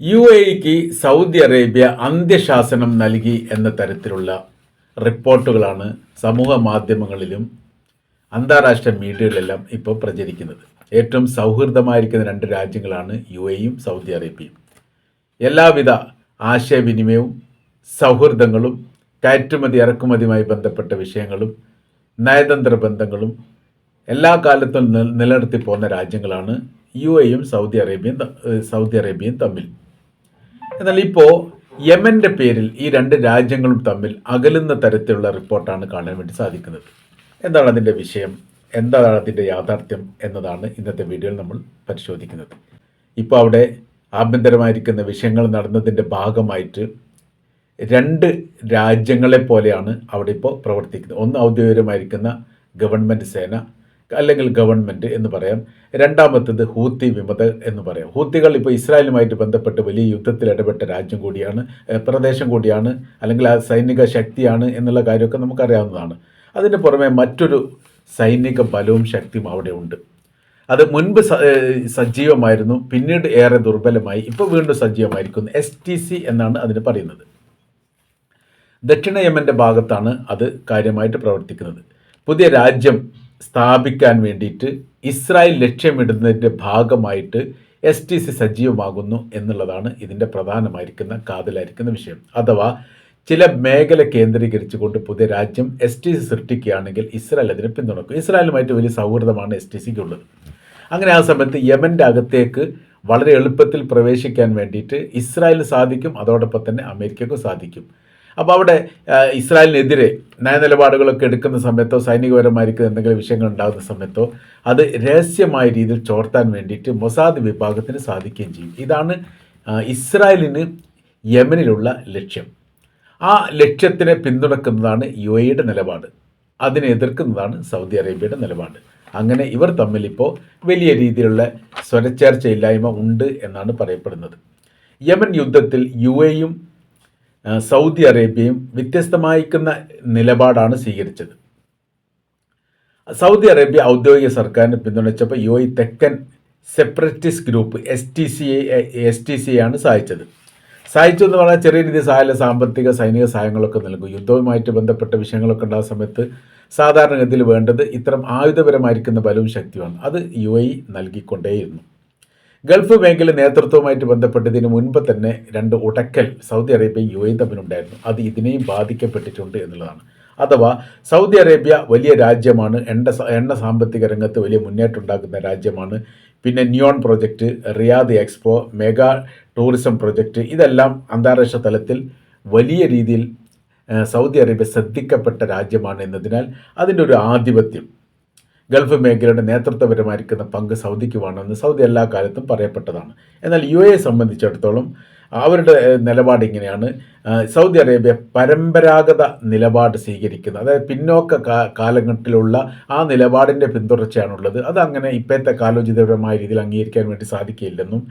U എക്ക് Saudi Arabia അന്ത്യശാസനം നൽകി എന്ന തരത്തിലുള്ള റിപ്പോർട്ടുകളാണ് സമൂഹ മാധ്യമങ്ങളിലും അന്താരാഷ്ട്ര മീഡിയകളിലെല്ലാം ഇപ്പോൾ പ്രചരിക്കുന്നത്. ഏറ്റവും സൗഹൃദമായിരിക്കുന്ന രണ്ട് രാജ്യങ്ങളാണ് യു എയും സൗദി അറേബ്യയും. എല്ലാവിധ ആശയവിനിമയവും സൗഹൃദങ്ങളും കയറ്റുമതി ഇറക്കുമതിയുമായി ബന്ധപ്പെട്ട വിഷയങ്ങളും നയതന്ത്ര ബന്ധങ്ങളും എല്ലാ കാലത്തും നിലനിർത്തി പോകുന്ന രാജ്യങ്ങളാണ് യു എയും സൗദി അറേബ്യയും സൗദി അറേബ്യയും തമ്മിൽ. എന്നാൽ ഇപ്പോൾ യമന്റെ പേരിൽ ഈ രണ്ട് രാജ്യങ്ങളും തമ്മിൽ അകലുന്ന തരത്തിലുള്ള റിപ്പോർട്ടാണ് കാണാൻ വേണ്ടി സാധിക്കുന്നത്. എന്താണ് അതിന്റെ വിഷയം? എന്താണ് അതിന്റെ യാഥാർത്ഥ്യം എന്നതാണ് ഇന്നത്തെ വീഡിയോയിൽ നമ്മൾ പരിശോധിക്കുന്നത്. ഇപ്പോൾ അവിടെ ആഭ്യന്തരമായിരിക്കുന്ന വിഷയങ്ങൾ നടന്നതിന്റെ ഭാഗമായിട്ട് രണ്ട് രാജ്യങ്ങളെ പോലെയാണ് അവിടെ ഇപ്പോൾ പ്രവർത്തിക്കുന്നത്. ഒന്ന് ഔദ്യോഗികമായിരിക്കുന്ന ഗവൺമെന്റ് സേന അല്ലെങ്കിൽ ഗവൺമെന്റ് എന്ന് പറയാം. രണ്ടാമത്തേത് ഹൂത്തി വിമത എന്ന് പറയാം. ഹൂത്തികൾ ഇപ്പോൾ ഇസ്രായേലുമായിട്ട് ബന്ധപ്പെട്ട് വലിയ യുദ്ധത്തിൽ ഇടപെട്ട രാജ്യം കൂടിയാണ് പ്രദേശം കൂടിയാണ് അല്ലെങ്കിൽ ആ സൈനിക ശക്തിയാണ് എന്നുള്ള കാര്യമൊക്കെ നമുക്കറിയാവുന്നതാണ്. അതിന് പുറമെ മറ്റൊരു സൈനിക ബലവും ശക്തിയും അവിടെ ഉണ്ട്. അത് മുൻപ് സജീവമായിരുന്നു പിന്നീട് ഏറെ ദുർബലമായി ഇപ്പോൾ വീണ്ടും സജീവമായിരിക്കുന്നു. എസ് ടി സി എന്നാണ് അതിന് പറയുന്നത്. ദക്ഷിണ യമന്റെ ഭാഗത്താണ് അത് കാര്യമായിട്ട് പ്രവർത്തിക്കുന്നത്. പുതിയ രാജ്യം സ്ഥാപിക്കാൻ വേണ്ടിയിട്ട് ഇസ്രായേൽ ലക്ഷ്യമിടുന്നതിന്റെ ഭാഗമായിട്ട് എസ് ടി സി സജീവമാകുന്നു എന്നുള്ളതാണ് ഇതിന്റെ പ്രധാനമായിരിക്കുന്ന കാതലായിരിക്കുന്ന വിഷയം. അഥവാ ചില മേഖല കേന്ദ്രീകരിച്ചുകൊണ്ട് പുതിയ രാജ്യം എസ് ടി സി സൃഷ്ടിക്കുകയാണെങ്കിൽ ഇസ്രായേൽ അതിനെ പിന്തുണക്കും. ഇസ്രായേലുമായിട്ട് വലിയ സൗഹൃദമാണ് എസ് ടി സിക്ക് ഉള്ളത്. അങ്ങനെ ആ സമയത്ത് യമന്റെ അകത്തേക്ക് വളരെ എളുപ്പത്തിൽ പ്രവേശിക്കാൻ വേണ്ടിയിട്ട് ഇസ്രായേലിന് സാധിക്കും അതോടൊപ്പം തന്നെ അമേരിക്കക്കും സാധിക്കും. അപ്പോൾ അവിടെ ഇസ്രായേലിനെതിരെ നയനിലപാടുകളൊക്കെ എടുക്കുന്ന സമയത്തോ സൈനികപരമായിരിക്കുന്ന എന്തെങ്കിലും വിഷയങ്ങൾ ഉണ്ടാകുന്ന സമയത്തോ അത് രഹസ്യമായ രീതിയിൽ ചോർത്താൻ വേണ്ടിയിട്ട് മൊസാദ് വിഭാഗത്തിന് സാധിക്കുകയും ചെയ്യും. ഇതാണ് ഇസ്രായേലിന് യമനിലുള്ള ലക്ഷ്യം. ആ ലക്ഷ്യത്തിനെ പിന്തുണക്കുന്നതാണ് യു എയുടെ നിലപാട്. അതിനെ എതിർക്കുന്നതാണ് സൗദി അറേബ്യയുടെ നിലപാട്. അങ്ങനെ ഇവർ തമ്മിൽ ഇപ്പോൾ വലിയ രീതിയിലുള്ള സ്വരച്ചേർച്ചയില്ലായ്മ ഉണ്ട് എന്നാണ് പറയപ്പെടുന്നത്. യമൻ യുദ്ധത്തിൽ യു എയും സൗദി അറേബ്യയും വ്യത്യസ്തമായിരിക്കുന്ന നിലപാടാണ് സ്വീകരിച്ചത്. സൗദി അറേബ്യ ഔദ്യോഗിക സർക്കാരിനെ പിന്തുണച്ചപ്പോൾ യു ഐ തെക്കൻ separatist group S T C S T C ആണ് സഹായിച്ചത്. സഹായിച്ചു എന്ന് പറഞ്ഞാൽ ചെറിയ രീതിയിൽ സഹായ സാമ്പത്തിക സൈനിക സഹായങ്ങളൊക്കെ നൽകും. യുദ്ധവുമായിട്ട് ബന്ധപ്പെട്ട വിഷയങ്ങളൊക്കെ ഉണ്ടാകുന്ന സമയത്ത് സാധാരണഗതിയിൽ വേണ്ടത് ഇത്തരം ആയുധപരമായിരിക്കുന്ന ബലവും ശക്തിയുമാണ്. അത് യു എ നൽകിക്കൊണ്ടേയിരുന്നു. ഗൾഫ് ബാങ്കിലെ നേതൃത്വവുമായിട്ട് ബന്ധപ്പെട്ടതിന് മുൻപ് തന്നെ രണ്ട് ഉടക്കൽ സൗദി അറേബ്യയും യു എയും തമ്മിലുണ്ടായിരുന്നു അത് ഇതിനെയും ബാധിക്കപ്പെട്ടിട്ടുണ്ട് എന്നുള്ളതാണ്. അഥവാ സൗദി അറേബ്യ വലിയ രാജ്യമാണ് എണ്ണ എണ്ണ സാമ്പത്തിക രംഗത്ത് വലിയ മുന്നേറ്റം ഉണ്ടാക്കുന്ന രാജ്യമാണ്. പിന്നെ Neom project Riyadh expo mega tourism project ഇതെല്ലാം അന്താരാഷ്ട്ര തലത്തിൽ വലിയ രീതിയിൽ സൗദി അറേബ്യ ശ്രദ്ധിക്കപ്പെട്ട രാജ്യമാണ് എന്നതിനാൽ അതിന്റെ ഒരു ആധിപത്യം ഗൾഫ് മേഖലയുടെ നേതൃത്വപരമായിരിക്കുന്ന പങ്ക് സൗദിക്ക് വേണമെന്ന് സൗദി എല്ലാ കാലത്തും പറയപ്പെട്ടതാണ്. എന്നാൽ യു എയെ സംബന്ധിച്ചിടത്തോളം അവരുടെ നിലപാട് ഇങ്ങനെയാണ്. സൗദി അറേബ്യ പരമ്പരാഗത നിലപാട് സ്വീകരിക്കുന്നത് അതായത് പിന്നോക്ക കാലഘട്ടത്തിലുള്ള ആ നിലപാടിന്റെ പിന്തുടർച്ചയാണുള്ളത്. അത് അങ്ങനെ ഇപ്പോഴത്തെ കാലോചിതപരമായ രീതിയിൽ അംഗീകരിക്കാൻ വേണ്ടി സാധിക്കില്ലെന്നും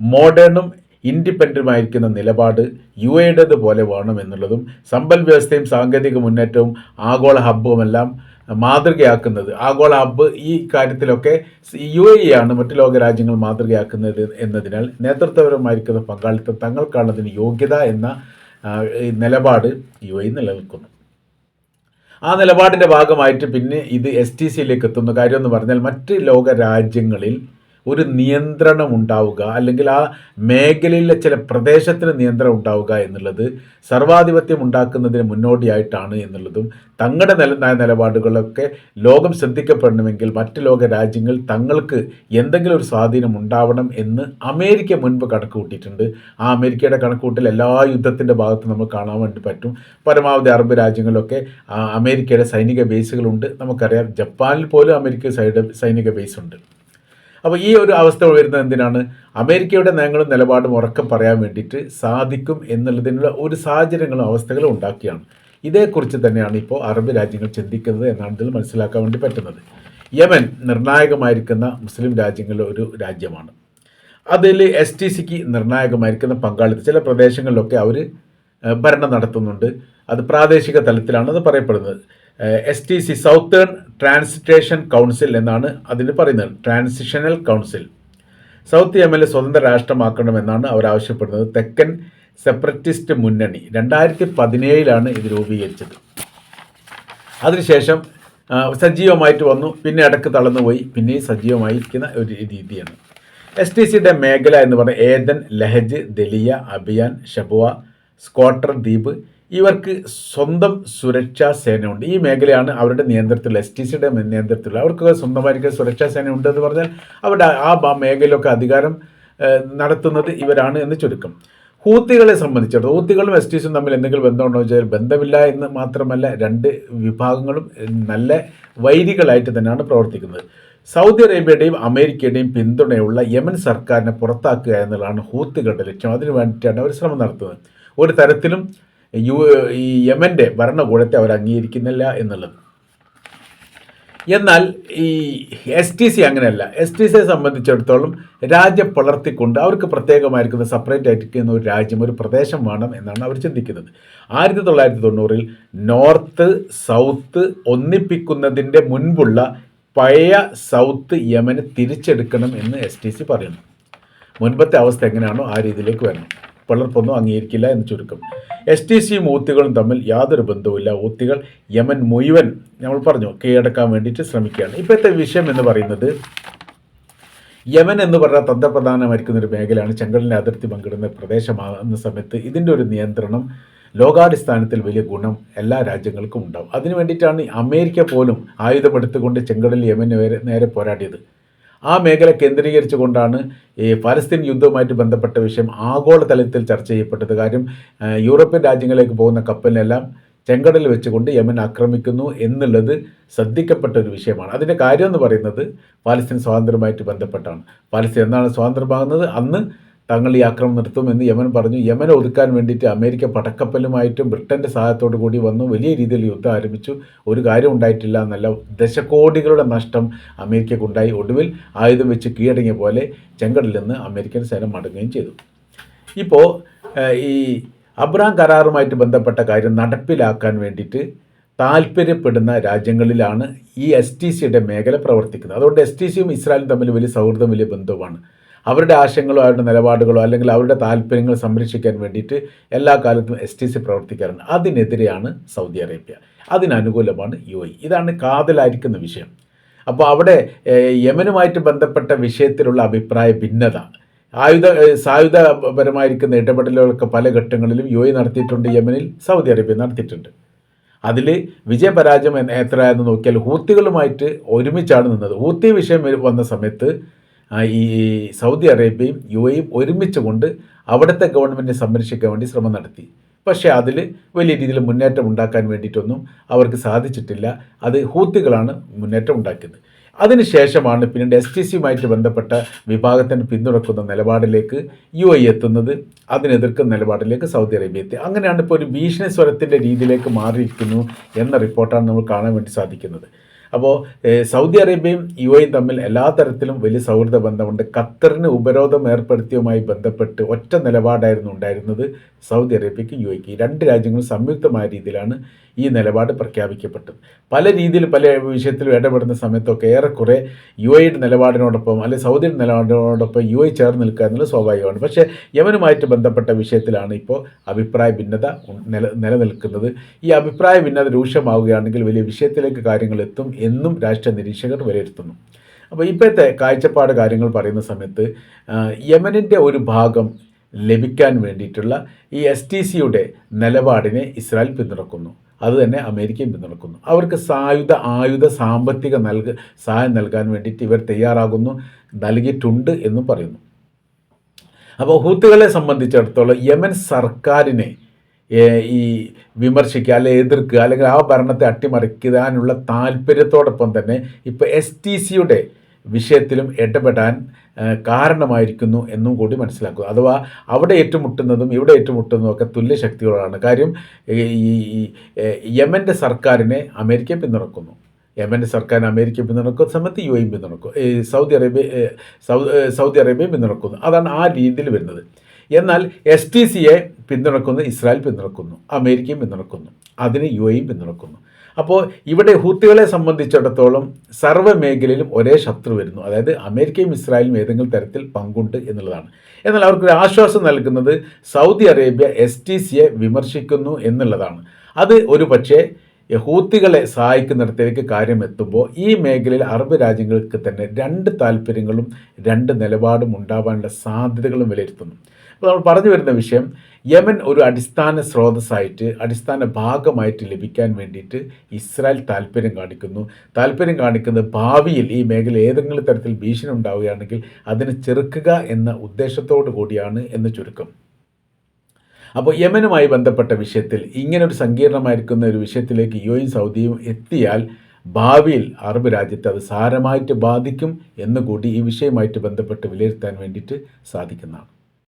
മോഡേണും ഇൻഡിപെൻഡന്റുമായിരിക്കുന്ന നിലപാട് യു എയുടേത് പോലെ വേണമെന്നുള്ളതും സമ്പൽ വ്യവസ്ഥയും സാങ്കേതിക മുന്നേറ്റവും ആഗോള ഹബ്ബുമെല്ലാം മാതൃകയാക്കുന്നത്. ആഗോള ഹബ്ബ് ഈ കാര്യത്തിലൊക്കെ യു എ ആണ് മറ്റു ലോക രാജ്യങ്ങൾ മാതൃകയാക്കുന്നത് എന്നതിനാൽ നേതൃത്വപരമായിരിക്കുന്ന പങ്കാളിത്തം തങ്ങൾക്കാണതിന് യോഗ്യത എന്ന നിലപാട് യു എ നിലനിൽക്കുന്നു. ആ നിലപാടിന്റെ ഭാഗമായിട്ട് പിന്നെ ഇത് എസ് ടി സിയിലേക്ക് എത്തുന്ന കാര്യം എന്ന് പറഞ്ഞാൽ മറ്റ് ലോക രാജ്യങ്ങളിൽ ഒരു നിയന്ത്രണം ഉണ്ടാവുക അല്ലെങ്കിൽ ആ മേഖലയിലെ ചില പ്രദേശത്തിന് നിയന്ത്രണം ഉണ്ടാവുക എന്നുള്ളത് സർവാധിപത്യം ഉണ്ടാക്കുന്നതിന് മുന്നോടിയായിട്ടാണ് എന്നുള്ളതും തങ്ങളുടെ നില നിലപാടുകളൊക്കെ ലോകം ശ്രദ്ധിക്കപ്പെടണമെങ്കിൽ മറ്റ് ലോക രാജ്യങ്ങൾ തങ്ങൾക്ക് എന്തെങ്കിലും ഒരു സ്വാധീനം ഉണ്ടാവണം എന്ന് അമേരിക്ക മുൻപ് കണക്ക് കൂട്ടിയിട്ടുണ്ട് ആ അമേരിക്കയുടെ കണക്കുകൂട്ടൽ എല്ലാ യുദ്ധത്തിന്റെ ഭാഗത്തും നമുക്ക് കാണാൻ വേണ്ടി പറ്റും. പരമാവധി അറബ് രാജ്യങ്ങളിലൊക്കെ അമേരിക്കയുടെ സൈനിക ബേസുകളുണ്ട്. നമുക്കറിയാം ജപ്പാനിൽ പോലും അമേരിക്ക സൈഡ് സൈനിക ബേസ് ഉണ്ട് അപ്പോൾ ഈ ഒരു അവസ്ഥ വരുന്നത് എന്തിനാണ്? അമേരിക്കയുടെ നയങ്ങളും നിലപാടും ഉറക്കം പറയാൻ വേണ്ടിയിട്ട് സാധിക്കും എന്നുള്ളതിനുള്ള ഒരു സാഹചര്യങ്ങളും അവസ്ഥകളും ഉണ്ടാക്കിയാണ്. ഇതേക്കുറിച്ച് തന്നെയാണ് ഇപ്പോൾ അറബ് രാജ്യങ്ങൾ ചിന്തിക്കുന്നത് എന്നാണ് ഇതിൽ മനസ്സിലാക്കാൻ വേണ്ടി പറ്റുന്നത്. യമൻ നിർണായകമായിരിക്കുന്ന മുസ്ലിം രാജ്യങ്ങളിലെ ഒരു രാജ്യമാണ്. അതിൽ എസ് ടി സിക്ക് നിർണായകമായിരിക്കുന്ന പങ്കാളിത്തം ചില പ്രദേശങ്ങളിലൊക്കെ അവർ ഭരണം നടത്തുന്നുണ്ട്. അത് പ്രാദേശിക തലത്തിലാണ് അത് പറയപ്പെടുന്നത്. S T C southern transition council എന്നാണ് അതിന് പറയുന്നത്. ട്രാൻസിഷണൽ കൗൺസിൽ സൗത്ത് യമനിൽ സ്വതന്ത്ര രാഷ്ട്രമാക്കണമെന്നാണ് അവർ ആവശ്യപ്പെടുന്നത്. തെക്കൻ സെപ്പററ്റിസ്റ്റ് മുന്നണി. രണ്ടായിരത്തി പതിനേഴിലാണ് ഇത് രൂപീകരിച്ചത്. അതിനുശേഷം സജീവമായിട്ട് വന്നു. പിന്നെ ഇടയ്ക്ക് തളർന്നുപോയി. പിന്നെയും സജീവമായിരിക്കുന്ന ഒരു രീതിയാണ്. എസ് ടി സിയുടെ മേഖല എന്ന് പറഞ്ഞാൽ ഏദൻ ലഹജ് ദലിയ അഭിയാൻ ഷബുവ സ്ക്വാട്ടർ ദ്വീപ് ഇവർക്ക് സ്വന്തം സുരക്ഷാ സേനയുണ്ട്. ഈ മേഖലയാണ് അവരുടെ നിയന്ത്രണത്തിലുള്ള എസ് ടി സിയുടെ നിയന്ത്രണത്തിലുള്ള. അവർക്ക് സ്വന്തമായിരിക്കും സുരക്ഷാ സേന ഉണ്ടെന്ന് പറഞ്ഞാൽ അവരുടെ ആ മേഖലയിലൊക്കെ അധികാരം നടത്തുന്നത് ഇവരാണ് എന്ന് ചുരുക്കം. ഹൂത്തികളെ സംബന്ധിച്ചിടത്തോളം ഹൂത്തികളും എസ് ടി സിയും തമ്മിൽ എന്തെങ്കിലും ബന്ധമുണ്ടോ എന്ന് വെച്ചാൽ ബന്ധമില്ല എന്ന് മാത്രമല്ല രണ്ട് വിഭാഗങ്ങളും നല്ല വൈരികളായിട്ട് തന്നെയാണ് പ്രവർത്തിക്കുന്നത്. സൗദി അറേബ്യയുടെയും അമേരിക്കയുടെയും പിന്തുണയുള്ള യമൻ സർക്കാരിനെ പുറത്താക്കുക എന്നുള്ളതാണ് ഹൂത്തികളുടെ ലക്ഷ്യം. അതിനു വേണ്ടിയിട്ടാണ് അവർ ശ്രമം നടത്തുന്നത്. ഒരു തരത്തിലും യു ഈ യമന്റെ ഭരണകൂടത്തെ അവർ അംഗീകരിക്കുന്നില്ല എന്നുള്ളത്. എന്നാൽ ഈ എസ് ടി സി അങ്ങനെയല്ല. എസ് ടി സിയെ സംബന്ധിച്ചിടത്തോളം രാജ്യം പുലർത്തിക്കൊണ്ട് അവർക്ക് പ്രത്യേകമായിരിക്കുന്ന സെപ്പറേറ്റ് ആയിരിക്കുന്ന ഒരു രാജ്യം ഒരു പ്രദേശം വേണം എന്നാണ് അവർ ചിന്തിക്കുന്നത്. ആയിരത്തി തൊള്ളായിരത്തി തൊണ്ണൂറിൽ നോർത്ത് സൗത്ത് ഒന്നിപ്പിക്കുന്നതിന്റെ മുൻപുള്ള പഴയ സൗത്ത് യമന് തിരിച്ചെടുക്കണം എന്ന് എസ് ടി സി പറയുന്നു. മുൻപത്തെ അവസ്ഥ എങ്ങനെയാണോ ആ രീതിയിലേക്ക് വരണം. പിളർപ്പൊന്നും അംഗീകരിക്കില്ല എന്ന് ചുരുക്കം. എസ് ടി സിയും ഊത്തികളും തമ്മിൽ യാതൊരു ബന്ധവുമില്ല. ഊത്തികൾ യമൻ മുഴുവൻ നമ്മൾ പറഞ്ഞു കീഴടക്കാൻ വേണ്ടിയിട്ട് ശ്രമിക്കുകയാണ്. ഇപ്പോഴത്തെ വിഷയം എന്ന് പറയുന്നത് യമൻ എന്ന് പറഞ്ഞാൽ തന്ത്രപ്രധാനമായിരിക്കുന്ന ഒരു മേഖലയാണ്. ചെങ്കടലിന്റെ അതിർത്തി പങ്കിടുന്ന പ്രദേശമാകുന്ന സമയത്ത് ഇതിന്റെ ഒരു നിയന്ത്രണം ലോകാടിസ്ഥാനത്തിൽ വലിയ ഗുണം എല്ലാ രാജ്യങ്ങൾക്കും ഉണ്ടാവും. അതിനു വേണ്ടിയിട്ടാണ് അമേരിക്ക പോലും ആയുധമെടുത്തുകൊണ്ട് ചെങ്കടൽ യമന് നേരെ പോരാടിയത്. ആ മേഖല കേന്ദ്രീകരിച്ചുകൊണ്ടാണ് ഈ ഫലസ്തീൻ യുദ്ധവുമായിട്ട് ബന്ധപ്പെട്ട വിഷയം ആഗോളതലത്തിൽ ചർച്ച ചെയ്യപ്പെട്ടത്. കാര്യം യൂറോപ്യൻ രാജ്യങ്ങളിലേക്ക് പോകുന്ന കപ്പലിനെല്ലാം ചെങ്കടൽ വെച്ചുകൊണ്ട് യമൻ ആക്രമിക്കുന്നു എന്നുള്ളത് ശ്രദ്ധിക്കപ്പെട്ട ഒരു വിഷയമാണ്. അതിന്റെ കാര്യം എന്ന് പറയുന്നത് പാലസ്തീൻ സ്വാതന്ത്ര്യമായിട്ട് ബന്ധപ്പെട്ടാണ്. പാലസ്തീൻ എന്നാണ് സ്വാതന്ത്ര്യമാകുന്നത്? അന്ന് തങ്ങൾ ഈ ആക്രമണം നിർത്തുമെന്ന് യമൻ പറഞ്ഞു. യമനെ ഒതുക്കാൻ വേണ്ടിയിട്ട് അമേരിക്ക പടക്കപ്പലുമായിട്ടും ബ്രിട്ടന്റെ സഹായത്തോടു കൂടി വന്നു. വലിയ രീതിയിൽ യുദ്ധം ആരംഭിച്ചു. ഒരു കാര്യം ഉണ്ടായിട്ടില്ല എന്നല്ല. ദശകോടികളുടെ നഷ്ടം അമേരിക്കക്കുണ്ടായി ഒടുവിൽ ആയുധം വെച്ച് കീഴടങ്ങിയ പോലെ ചെങ്കടലിൽ നിന്ന് അമേരിക്കൻ സേന മടങ്ങുകയും ചെയ്തു. ഇപ്പോൾ ഈ അബ്രാം കരാറുമായിട്ട് ബന്ധപ്പെട്ട കാര്യം നടപ്പിലാക്കാൻ വേണ്ടിയിട്ട് താല്പര്യപ്പെടുന്ന രാജ്യങ്ങളിലാണ് ഈ എസ് ടി സിയുടെ മേഖല പ്രവർത്തിക്കുന്നത്. അതുകൊണ്ട് എസ് ടി സിയും ഇസ്രായേലും തമ്മിൽ വലിയ സൗഹൃദം വലിയ ബന്ധവുമാണ്. അവരുടെ ആശയങ്ങളോ അവരുടെ നിലപാടുകളോ അല്ലെങ്കിൽ അവരുടെ താല്പര്യങ്ങൾ സംരക്ഷിക്കാൻ വേണ്ടിയിട്ട് എല്ലാ കാലത്തും എസ് ടി സി പ്രവർത്തിക്കാറുണ്ട്. അതിനെതിരെയാണ് സൗദി അറേബ്യ. അതിനനുകൂലമാണ് യു എ ഇതാണ് കാതലായിരിക്കുന്ന വിഷയം. അപ്പോൾ അവിടെ യമനുമായിട്ട് ബന്ധപ്പെട്ട വിഷയത്തിലുള്ള അഭിപ്രായ ഭിന്നത. ആയുധ സായുധപരമായിരിക്കുന്ന ഇടപെടലുകളൊക്കെ പല ഘട്ടങ്ങളിലും യു എ നടത്തിയിട്ടുണ്ട് യമനിൽ സൗദി അറേബ്യ നടത്തിയിട്ടുണ്ട്. അതിൽ വിജയപരാജയം എത്രയാണെന്ന് നോക്കിയാൽ ഹൂത്തികളുമായിട്ട് ഒരുമിച്ചാണ് നിന്നത്. ഹൂത്തി വിഷയം വന്ന സമയത്ത് ഈ സൗദി അറേബ്യയും യു എയും ഒരുമിച്ച് കൊണ്ട് അവിടുത്തെ ഗവൺമെന്റിനെ സംരക്ഷിക്കാൻ വേണ്ടി ശ്രമം നടത്തി. പക്ഷേ അതിൽ വലിയ രീതിയിൽ മുന്നേറ്റം ഉണ്ടാക്കാൻ വേണ്ടിയിട്ടൊന്നും അവർക്ക് സാധിച്ചിട്ടില്ല. അത് ഹൂത്തികളാണ് മുന്നേറ്റം ഉണ്ടാക്കിയത്. അതിനുശേഷമാണ് പിന്നീട് എസ് ടി സിയുമായിട്ട് ബന്ധപ്പെട്ട വിഭാഗത്തിന് പിന്തുണക്കുന്ന നിലപാടിലേക്ക് യു ഐ എത്തുന്നത്. അതിനെതിർക്കുന്ന നിലപാടിലേക്ക് സൗദി അറേബ്യ എത്തി. അങ്ങനെയാണ് ഇപ്പോൾ ഒരു ഭീഷണി സ്വരത്തിന്റെ രീതിയിലേക്ക് മാറിയിരിക്കുന്നു എന്ന റിപ്പോർട്ടാണ് നമ്മൾ കാണാൻ വേണ്ടി സാധിക്കുന്നത്. അപ്പോൾ സൗദി അറേബ്യയും യു എയും തമ്മിൽ എല്ലാ തരത്തിലും വലിയ സൗഹൃദ ബന്ധമുണ്ട്. ഖത്തറിന് ഉപരോധം ഏർപ്പെടുത്തിയതുമായി ബന്ധപ്പെട്ട് ഒറ്റ നിലപാടായിരുന്നു ഉണ്ടായിരുന്നത് സൗദി അറേബ്യയ്ക്ക് യു രണ്ട് രാജ്യങ്ങളും സംയുക്തമായ രീതിയിലാണ് ഈ നിലപാട് പ്രഖ്യാപിക്കപ്പെട്ടത് പല രീതിയിൽ പല വിഷയത്തിലും ഇടപെടുന്ന സമയത്തൊക്കെ ഏറെക്കുറെ യു എയുടെ നിലപാടിനോടൊപ്പം അല്ലെങ്കിൽ സൗദിയുടെ നിലപാടിനോടൊപ്പം യു എ ചേർന്ന് നിൽക്കുക എന്നുള്ളത് സ്വാഭാവികമാണ്. പക്ഷേ യമനുമായിട്ട് ബന്ധപ്പെട്ട വിഷയത്തിലാണ് ഇപ്പോൾ അഭിപ്രായ ഭിന്നത നില നിലനിൽക്കുന്നത്. ഈ അഭിപ്രായ ഭിന്നത രൂക്ഷമാവുകയാണെങ്കിൽ വലിയ വിഷയത്തിലേക്ക് കാര്യങ്ങൾ എത്തും എന്നും രാഷ്ട്രീയ നിരീക്ഷകർ വിലയിരുത്തുന്നു. അപ്പോൾ ഇപ്പോഴത്തെ കാഴ്ചപ്പാട് കാര്യങ്ങൾ പറയുന്ന സമയത്ത് യമനിന്റെ ഒരു ഭാഗം ലഭിക്കാൻ വേണ്ടിയിട്ടുള്ള ഈ എസ് ടി സിയുടെ നിലപാടിനെ ഇസ്രായേൽ പിന്തുണക്കുന്നു. അതുതന്നെ അമേരിക്കയും പിന്തുണക്കുന്നു. അവർക്ക് സായുധ ആയുധ സാമ്പത്തിക നൽക സഹായം നൽകാൻ വേണ്ടിയിട്ട് ഇവർ തയ്യാറാകുന്നു നൽകിയിട്ടുണ്ട് എന്നും പറയുന്നു. അപ്പോൾ ഹൂത്തുകളെ സംബന്ധിച്ചിടത്തോളം യമൻ സർക്കാരിനെ ഈ വിമർശിക്കുക അല്ലെങ്കിൽ എതിർക്കുക അല്ലെങ്കിൽ ആ ഭരണത്തെ അട്ടിമറിക്കാനുള്ള താല്പര്യത്തോടൊപ്പം തന്നെ ഇപ്പോൾ എസ് ടി സിയുടെ വിഷയത്തിലും ഇടപെടാൻ കാരണമായിരിക്കുന്നു എന്നും കൂടി മനസ്സിലാക്കുക. അഥവാ അവിടെ ഏറ്റുമുട്ടുന്നതും ഇവിടെ ഏറ്റുമുട്ടുന്നതും ഒക്കെ തുല്യ ശക്തികളാണ്. കാര്യം ഈ യമന്റെ സർക്കാരിനെ അമേരിക്ക പിന്തുണക്കുന്നു. യമന്റെ സർക്കാർ അമേരിക്ക പിന്തുണക്കുന്ന സമയത്ത് യു എയും പിന്തുണക്കും സൗദി അറേബ്യ സൗദി അറേബ്യയും പിന്തുണക്കുന്നു. അതാണ് ആ രീതിയിൽ വരുന്നത്. എന്നാൽ എസ് ടി സിയെ പിന്തുണക്കുന്നു ഇസ്രായേൽ പിന്തുണക്കുന്നു. അമേരിക്കയും പിന്തുണക്കുന്നു. അതിന് യു എയും പിന്തുണക്കുന്നു. അപ്പോൾ ഇവിടെ ഹൂത്തികളെ സംബന്ധിച്ചിടത്തോളം സർവ മേഖലയിലും ഒരേ ശത്രു വരുന്നു. അതായത് അമേരിക്കയും ഇസ്രായേലും ഏതെങ്കിലും തരത്തിൽ പങ്കുണ്ട് എന്നുള്ളതാണ്. എന്നാൽ അവർക്കൊരു ആശ്വാസം നൽകുന്നത് സൗദി അറേബ്യ എസ് ടി സിയെ വിമർശിക്കുന്നു എന്നുള്ളതാണ്. അത് ഒരു പക്ഷേ ഹൂത്തികളെ സഹായിക്കുന്നിടത്തേക്ക് കാര്യം എത്തുമ്പോൾ ഈ മേഖലയിൽ അറബ് രാജ്യങ്ങൾക്ക് തന്നെ രണ്ട് താല്പര്യങ്ങളും രണ്ട് നിലപാടും ഉണ്ടാവാനുള്ള സാധ്യതകളും വിലയിരുത്തുന്നു. അപ്പോൾ നമ്മൾ പറഞ്ഞു വരുന്ന വിഷയം യമൻ ഒരു അടിസ്ഥാന സ്രോതസ്സായിട്ട് അടിസ്ഥാന ഭാഗമായിട്ട് ലഭിക്കാൻ വേണ്ടിയിട്ട് ഇസ്രായേൽ താല്പര്യം കാണിക്കുന്നു. താല്പര്യം കാണിക്കുന്നത് ഭാവിയിൽ ഈ മേഖല ഏതെങ്കിലും തരത്തിൽ ഭീഷണി ഉണ്ടാവുകയാണെങ്കിൽ അതിനെ ചെറുക്കുക എന്ന ഉദ്ദേശത്തോടു കൂടിയാണ് എന്ന് ചുരുക്കം. അപ്പോൾ യമനുമായി ബന്ധപ്പെട്ട വിഷയത്തിൽ ഇങ്ങനൊരു സങ്കീർണമായിരിക്കുന്ന ഒരു വിഷയത്തിലേക്ക് യു എയും സൗദിയും എത്തിയാൽ ഭാവിയിൽ അറബ് രാജ്യത്തെ അത് സാരമായിട്ട് ബാധിക്കും എന്നുകൂടി ഈ വിഷയമായിട്ട് ബന്ധപ്പെട്ട് വിലയിരുത്താൻ വേണ്ടിയിട്ട് സാധിക്കുന്നതാണ്.